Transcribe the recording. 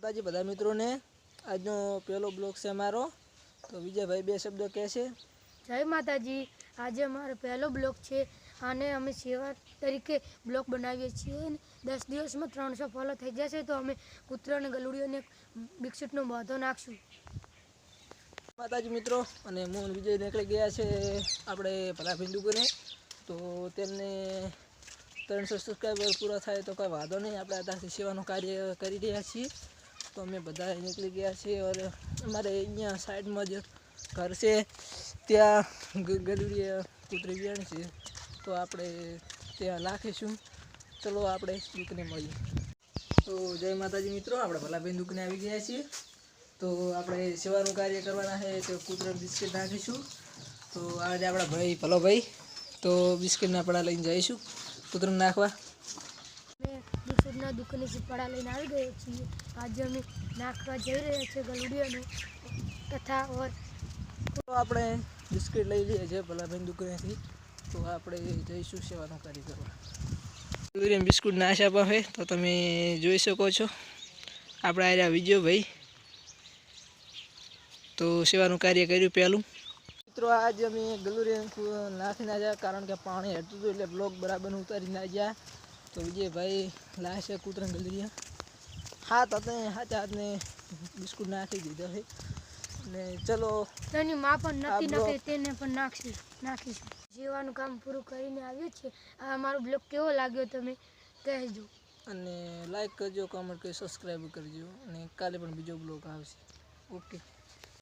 માતાજી બધા મિત્રોને આજનો પહેલો બ્લોગ છે અમારો. તો વિજયભાઈ બે શબ્દો કહે છે. જય માતાજી. આજે અમારો પહેલો બ્લોક છે. અને અમે સેવા તરીકે બ્લોક બનાવીએ છીએ અને દસ દિવસમાં ત્રણસો ફોલો થઈ જશે તો અમે કૂતરો અને ગલુડીઓને બિસ્કિટનો બાંધો નાખશું. માતાજી મિત્રો અને મોહન વિજય નીકળી ગયા છે આપણે ભલા દુકાને તો તેમને ત્રણસો સબસ્ક્રાઈબર પૂરા થાય તો કોઈ વાંધો નહીં. આપણે અત્યારથી સેવાનું કાર્ય કરી રહ્યા છીએ. તો અમે બધા નીકળી ગયા છીએ ઓર અમારે અહીંયા સાઈડમાં જ ઘર છે. ત્યાં ગ- ગલુડીએ કૂતરી વિયાણ છે. તો આપણે ત્યાં રાખીશું ચલો આપણે દુકાને મળીએ. તો જય માતાજી મિત્રો, આપણે ભલાભાઈ દુકને આવી ગયા છીએ. તો આપણે સેવાનું કાર્ય કરવાના છે, તો કૂતરા બિસ્કિટ નાખીશું. તો આજે આપણા ભાઈ, ભલો ભાઈ, તો બિસ્કિટના આપણા લઈને જઈશું કૂતરાને નાખવા. બિસ્કિટના દુઃખની પડા લઈને આવી ગયો છીએ. આજે અમે નાખવા જઈ રહ્યા છીએ ગલુડિયાનું તથા ઓર તો આપણે બિસ્કિટ લઈ લઈએ છીએ ભલાભાઈ દુકાનેથી તો આપણે જઈશું સેવાનું કાર્ય કરવા યુરિયન બિસ્કુટ નાશ હોય તો તમે જોઈ શકો છો. આપણે આવ્યા વિજયો ભાઈ તો સેવાનું કાર્ય કર્યું પહેલું. મિત્રો, આજે અમે ગલુરિયન નાખી ના કારણ કે પાણી હટતું હતું એટલે બ્લોક બરાબર ઉતારી ના ગયા. તો વિજયભાઈ લાશે કૂતરા ગલુરિયા હાથ હાથે હાથે હાથને બિસ્કુટ નાખી દીધા છે. ને ચલો તેની માં પણ નથી નખે તેને પણ નાખશું નાખીશું. જીવાનું કામ પૂરું કરીને આવ્યું છે. આ અમારો બ્લોક કેવો લાગ્યો તમે કહેજો. અને લાઈક કરજો કમેન્ટ કરી સબસ્ક્રાઈબ કરજો. અને કાલે પણ બીજો બ્લોગ આવશે. ઓકે